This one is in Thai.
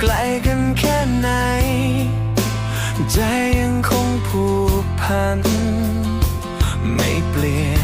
ไกลกันแค่ไหน ใจยังคงผูกพัน ไม่เปลี่ยน